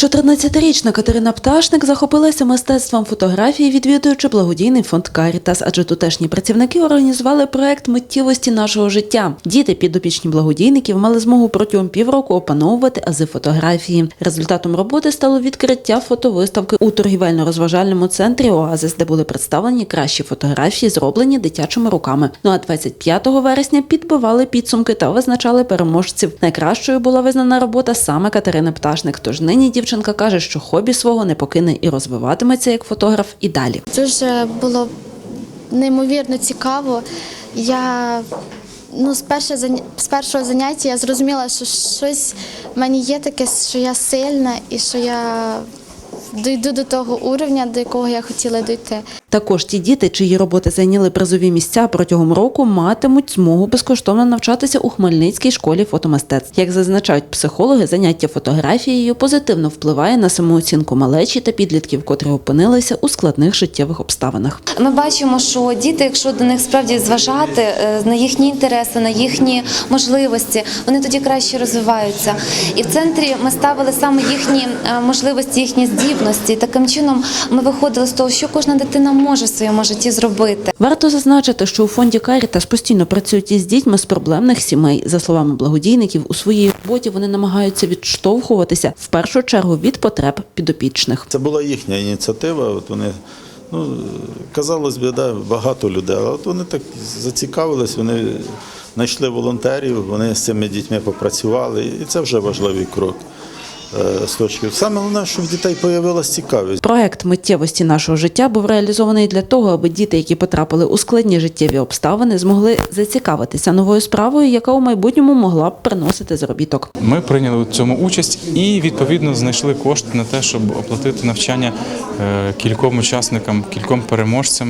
14-річна Катерина Пташник захопилася мистецтвом фотографії, відвідуючи благодійний фонд Карітас, адже тутешні працівники організували проект миттєвості нашого життя. Діти підопічні благодійників мали змогу протягом півроку опановувати ази фотографії. Результатом роботи стало відкриття фотовиставки у торгівельно-розважальному центрі Оазис, де були представлені кращі фотографії, зроблені дитячими руками. Ну а 25 вересня підбивали підсумки та визначали переможців. Найкращою була визнана робота саме Катерини Пташник. Тож нині дівчинка каже, що хобі свого не покине і розвиватиметься як фотограф і далі. Дуже було неймовірно цікаво. Я ну, з, перше, з першого заняття я зрозуміла, що щось в мені є таке, що я сильна і що я дійду до того уровня, до якого я хотіла дійти. Також ті діти, чиї роботи зайняли призові місця протягом року, матимуть змогу безкоштовно навчатися у Хмельницькій школі фотомистецтв. Як зазначають психологи, заняття фотографією позитивно впливає на самооцінку малечі та підлітків, котрі опинилися у складних життєвих обставинах. Ми бачимо, що діти, якщо до них справді зважати е, на їхні інтереси, на їхні можливості, вони тоді краще розвиваються. І в центрі ми ставили саме їхні е, можливості, їхні здібності. Таким чином ми виходили з того, що кожна дитина може в своєму житті зробити. Варто зазначити, що у фонді Карітас постійно працюють із дітьми з проблемних сімей. За словами благодійників, у своїй роботі вони намагаються відштовхуватися в першу чергу від потреб підопічних. Це була їхня ініціатива. От вони, ну, казалось би, да, багато людей, але от вони так зацікавились, вони знайшли волонтерів, вони з цими дітьми попрацювали, і це вже важливий крок. Е, З точки. Саме головне, що в дітей з'явилася цікавість. Проект миттєвості нашого життя був реалізований для того, аби діти, які потрапили у складні життєві обставини, змогли зацікавитися новою справою, яка у майбутньому могла б приносити заробіток. Ми прийняли у цьому участь і відповідно знайшли кошти на те, щоб оплатити навчання е, кільком учасникам, кільком переможцям